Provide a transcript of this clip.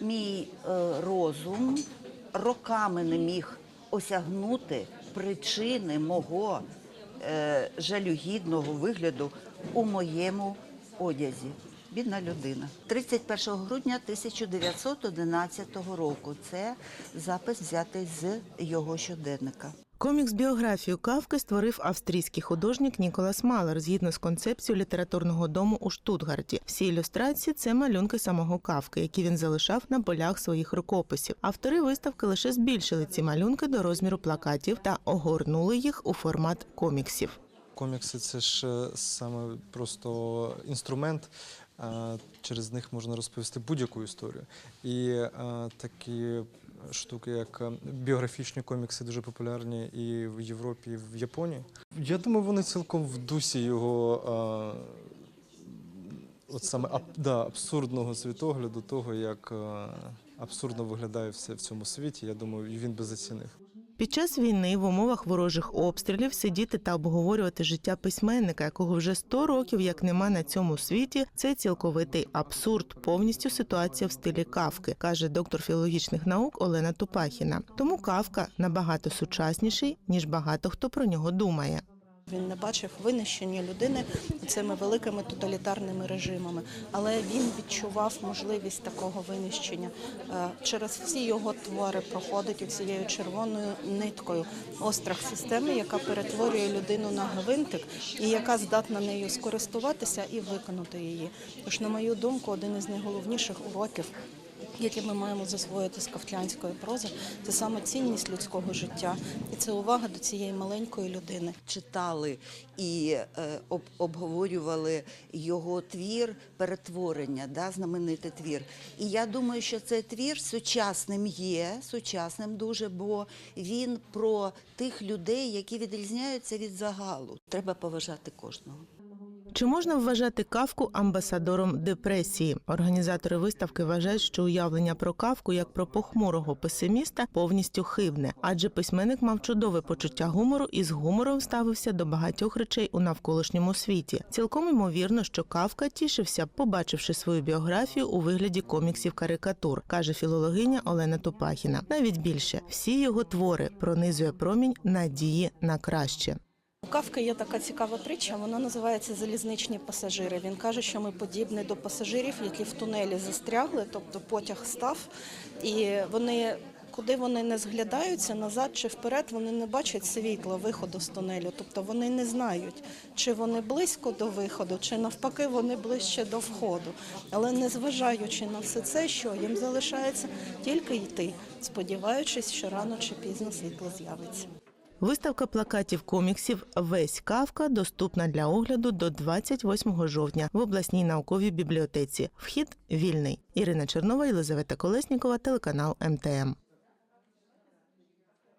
мій е, розум роками не міг осягнути причини мого е, жалюгідного вигляду у моєму одязі. Бідна людина. 31 грудня 1911 року. Це запис взятий з його щоденника. Комікс-біографію Кавки створив австрійський художник Ніколас Малер згідно з концепцією літературного дому у Штутгарті. Всі ілюстрації це малюнки самого Кавки, які він залишав на полях своїх рукописів. Автори виставки лише збільшили ці малюнки до розміру плакатів та огорнули їх у формат коміксів. Комікси це ж е, саме просто інструмент. е, Через них можна розповісти будь-яку історію. І е, такі штуки, як е, біографічні комікси, дуже популярні і в Європі, і в Японії. Я думаю, вони цілком в дусі його а, от саме аб, да, абсурдного світогляду, того, як е, абсурдно виглядає все в цьому світі. Я думаю, він би зацінив. Під час війни в умовах ворожих обстрілів сидіти та обговорювати життя письменника, якого вже 100 років як нема на цьому світі, це цілковитий абсурд, повністю ситуація в стилі кавки, каже доктор філологічних наук Олена Тупахіна. Тому кавка набагато сучасніший ніж багато хто про нього думає. Він не бачив винищення людини цими великими тоталітарними режимами, але він відчував можливість такого винищення. Е, Через всі його твори проходить цією червоною ниткою острах системи, яка перетворює людину на гвинтик і яка здатна нею скористуватися і виконати її. Тож, на мою думку, один із найголовніших уроків які ми маємо засвоїти з кавтлянської прози, це саме цінність людського життя, і це увага до цієї маленької людини. читали і е, об, обговорювали його твір перетворення, да, знаменитий твір. І я думаю, що цей твір сучасним є, сучасним дуже, бо він про тих людей, які відрізняються від загалу. Треба поважати кожного. Чи можна вважати кавку амбасадором депресії? Організатори виставки вважають, що уявлення про кавку як про похмурого песиміста повністю хибне, адже письменник мав чудове почуття гумору і з гумором ставився до багатьох речей у навколишньому світі. Цілком ймовірно, що кавка тішився, побачивши свою біографію у вигляді коміксів карикатур, каже філологиня Олена Тупахіна. Навіть більше всі його твори пронизує промінь надії на краще. У Кавки є така цікава притча, вона називається Залізничні пасажири. Він каже, що ми подібні до пасажирів, які в тунелі застрягли, тобто потяг став, і вони. Куди вони не зглядаються назад чи вперед, вони не бачать світла виходу з тунелю. Тобто вони не знають, чи вони близько до виходу, чи навпаки вони ближче до входу. Але незважаючи на все це, що їм залишається тільки йти, сподіваючись, що рано чи пізно світло з'явиться. Виставка плакатів коміксів Весь Кавка доступна для огляду до 28 жовтня в обласній науковій бібліотеці. Вхід вільний. Ірина Чернова, Єлизавета Колеснікова, телеканал МТМ.